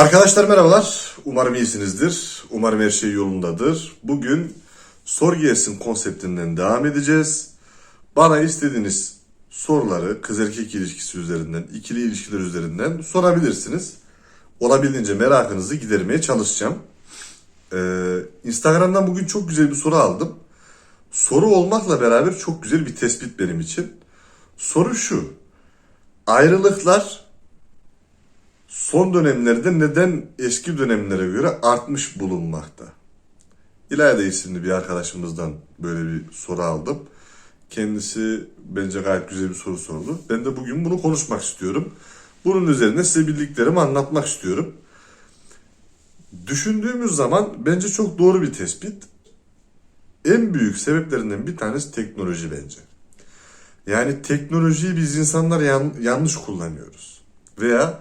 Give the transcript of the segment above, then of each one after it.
Arkadaşlar merhabalar. Umarım iyisinizdir. Umarım her şey yolundadır. Bugün Sor Gelsin konseptinden devam edeceğiz. Bana istediğiniz soruları kız erkek ilişkisi üzerinden, ikili ilişkiler üzerinden sorabilirsiniz. Olabildiğince merakınızı gidermeye çalışacağım. Ee, Instagram'dan bugün çok güzel bir soru aldım. Soru olmakla beraber çok güzel bir tespit benim için. Soru şu. Ayrılıklar son dönemlerde neden eski dönemlere göre artmış bulunmakta? İlayda isimli bir arkadaşımızdan böyle bir soru aldım. Kendisi bence gayet güzel bir soru sordu. Ben de bugün bunu konuşmak istiyorum. Bunun üzerine size bildiklerimi anlatmak istiyorum. Düşündüğümüz zaman bence çok doğru bir tespit. En büyük sebeplerinden bir tanesi teknoloji bence. Yani teknolojiyi biz insanlar yan- yanlış kullanıyoruz. Veya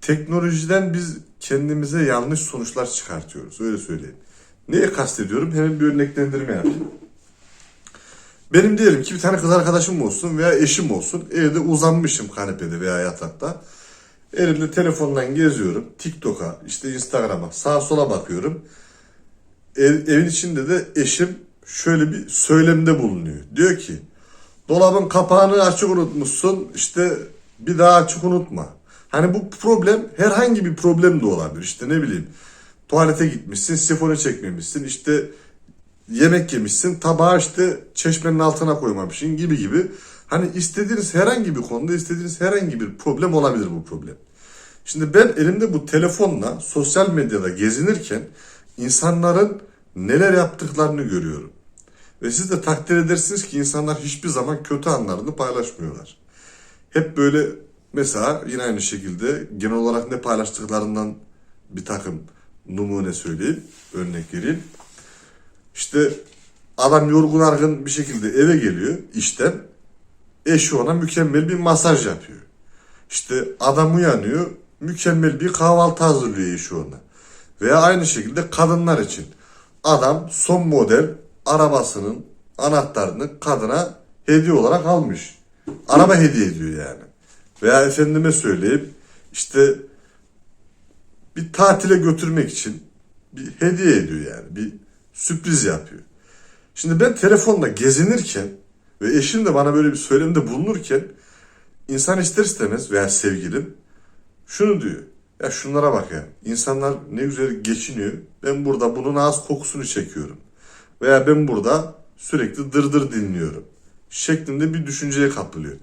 teknolojiden biz kendimize yanlış sonuçlar çıkartıyoruz. Öyle söyleyeyim. Neye kastediyorum? Hemen bir örneklendirme yapayım. Benim diyelim ki bir tane kız arkadaşım olsun veya eşim olsun. Evde uzanmışım kanepede veya yatakta. Elimde telefondan geziyorum. TikTok'a, işte Instagram'a, sağa sola bakıyorum. Ev- evin içinde de eşim şöyle bir söylemde bulunuyor. Diyor ki dolabın kapağını açık unutmuşsun işte bir daha açık unutma. Hani bu problem herhangi bir problem de olabilir. İşte ne bileyim tuvalete gitmişsin sifonu çekmemişsin işte yemek yemişsin tabağı işte çeşmenin altına koymamışsın gibi gibi. Hani istediğiniz herhangi bir konuda istediğiniz herhangi bir problem olabilir bu problem. Şimdi ben elimde bu telefonla sosyal medyada gezinirken insanların neler yaptıklarını görüyorum. Ve siz de takdir edersiniz ki insanlar hiçbir zaman kötü anlarını paylaşmıyorlar. Hep böyle mesela yine aynı şekilde genel olarak ne paylaştıklarından bir takım numune söyleyeyim, örnek vereyim. İşte adam yorgun argın bir şekilde eve geliyor işten. Eşi ona mükemmel bir masaj yapıyor. İşte adam uyanıyor, mükemmel bir kahvaltı hazırlıyor eşi ona. Veya aynı şekilde kadınlar için. Adam son model arabasının anahtarını kadına hediye olarak almış. Araba hediye ediyor yani. Veya efendime söyleyeyim işte bir tatile götürmek için bir hediye ediyor yani. Bir sürpriz yapıyor. Şimdi ben telefonla gezinirken ve eşim de bana böyle bir söylemde bulunurken insan ister istemez veya sevgilim şunu diyor. Ya şunlara bak ya. İnsanlar ne güzel geçiniyor. Ben burada bunun ağız kokusunu çekiyorum. Veya ben burada sürekli dırdır dinliyorum. Şeklinde bir düşünceye kapılıyor.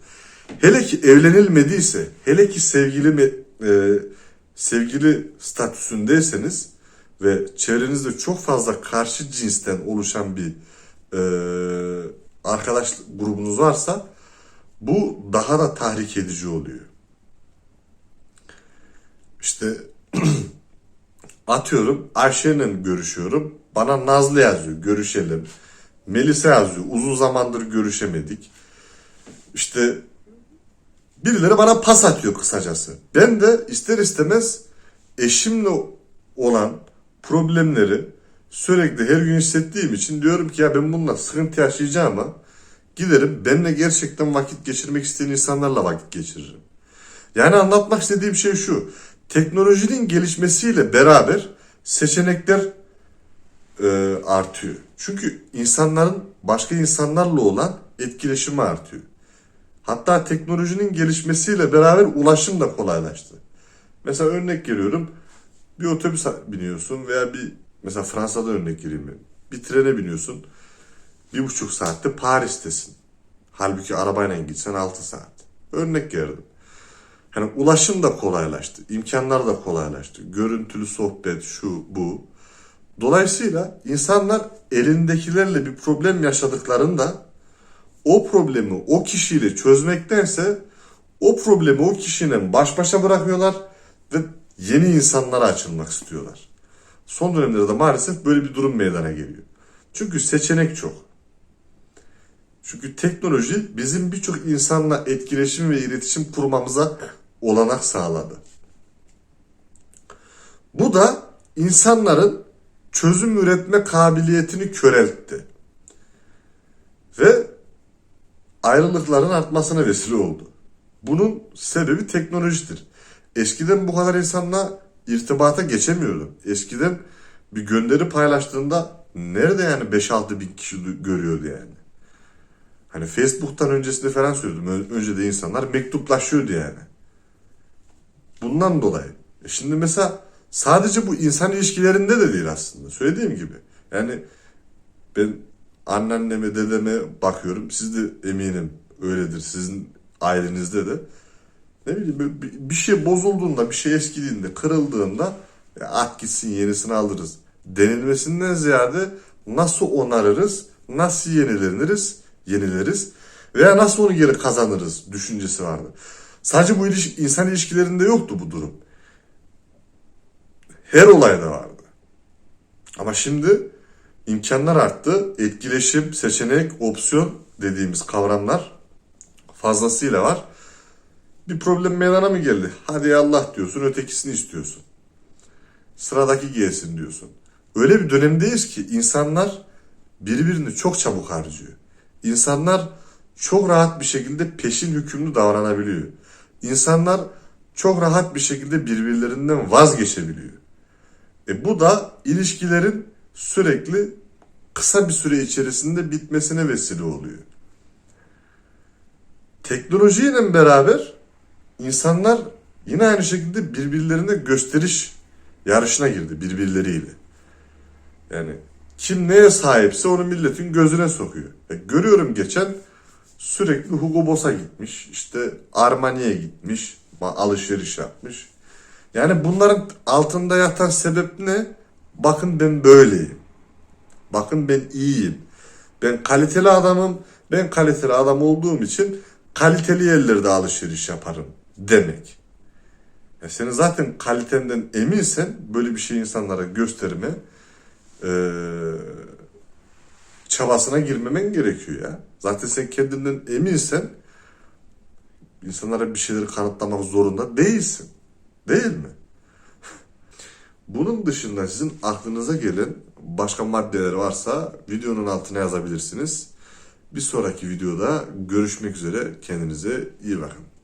Hele ki evlenilmediyse, hele ki sevgili e, sevgili statüsündeyseniz ve çevrenizde çok fazla karşı cinsten oluşan bir e, arkadaş grubunuz varsa bu daha da tahrik edici oluyor. İşte atıyorum Ayşe'yle görüşüyorum. Bana Nazlı yazıyor görüşelim. Melisa yazıyor uzun zamandır görüşemedik. İşte birileri bana pas atıyor kısacası. Ben de ister istemez eşimle olan problemleri sürekli her gün hissettiğim için diyorum ki ya ben bununla sıkıntı yaşayacağım ama giderim benimle gerçekten vakit geçirmek isteyen insanlarla vakit geçiririm. Yani anlatmak istediğim şey şu. Teknolojinin gelişmesiyle beraber seçenekler e, artıyor. Çünkü insanların başka insanlarla olan etkileşimi artıyor. Hatta teknolojinin gelişmesiyle beraber ulaşım da kolaylaştı. Mesela örnek veriyorum. Bir otobüs biniyorsun veya bir mesela Fransa'da örnek vereyim ben. Bir trene biniyorsun. Bir buçuk saatte Paris'tesin. Halbuki arabayla gitsen 6 saat. Örnek verdim. Hani ulaşım da kolaylaştı. imkanlar da kolaylaştı. Görüntülü sohbet, şu, bu. Dolayısıyla insanlar elindekilerle bir problem yaşadıklarında o problemi o kişiyle çözmektense o problemi o kişinin baş başa bırakıyorlar ve yeni insanlara açılmak istiyorlar. Son dönemlerde maalesef böyle bir durum meydana geliyor. Çünkü seçenek çok. Çünkü teknoloji bizim birçok insanla etkileşim ve iletişim kurmamıza olanak sağladı. Bu da insanların çözüm üretme kabiliyetini köreltti. Ve ayrılıkların artmasına vesile oldu. Bunun sebebi teknolojidir. Eskiden bu kadar insanla irtibata geçemiyordum. Eskiden bir gönderi paylaştığında nerede yani 5-6 bin kişi du- görüyordu yani. Hani Facebook'tan öncesinde falan söyledim. Önce de insanlar mektuplaşıyordu yani. Bundan dolayı. E şimdi mesela sadece bu insan ilişkilerinde de değil aslında. Söylediğim gibi. Yani ben anneanneme, dedeme bakıyorum. Siz de eminim öyledir. Sizin ailenizde de. Ne bileyim bir- şey bozulduğunda, bir şey eskidiğinde, kırıldığında "Ya at gitsin yenisini alırız denilmesinden ziyade nasıl onarırız, nasıl yenileniriz, yenileriz veya nasıl onu geri kazanırız düşüncesi vardı. Sadece bu iliş- insan ilişkilerinde yoktu bu durum. Her olayda vardı. Ama şimdi imkanlar arttı. Etkileşim, seçenek, opsiyon dediğimiz kavramlar fazlasıyla var. Bir problem meydana mı geldi? Hadi Allah diyorsun, ötekisini istiyorsun. Sıradaki gelsin diyorsun. Öyle bir dönemdeyiz ki insanlar birbirini çok çabuk harcıyor. İnsanlar çok rahat bir şekilde peşin hükümlü davranabiliyor. İnsanlar çok rahat bir şekilde birbirlerinden vazgeçebiliyor. E bu da ilişkilerin sürekli kısa bir süre içerisinde bitmesine vesile oluyor. Teknolojiyle beraber insanlar yine aynı şekilde birbirlerine gösteriş yarışına girdi birbirleriyle. Yani kim neye sahipse onu milletin gözüne sokuyor. E, görüyorum geçen sürekli Hugo Boss'a gitmiş, işte Armani'ye gitmiş, alışveriş yapmış. Yani bunların altında yatan sebep ne? Bakın ben böyleyim. Bakın ben iyiyim. Ben kaliteli adamım. Ben kaliteli adam olduğum için kaliteli yerlerde alışveriş yaparım demek. Ya senin zaten kalitenden eminsen böyle bir şey insanlara gösterme eee, çabasına girmemen gerekiyor ya. Zaten sen kendinden eminsen insanlara bir şeyleri kanıtlamak zorunda değilsin. Değil mi? Bunun dışında sizin aklınıza gelen başka maddeler varsa videonun altına yazabilirsiniz. Bir sonraki videoda görüşmek üzere. Kendinize iyi bakın.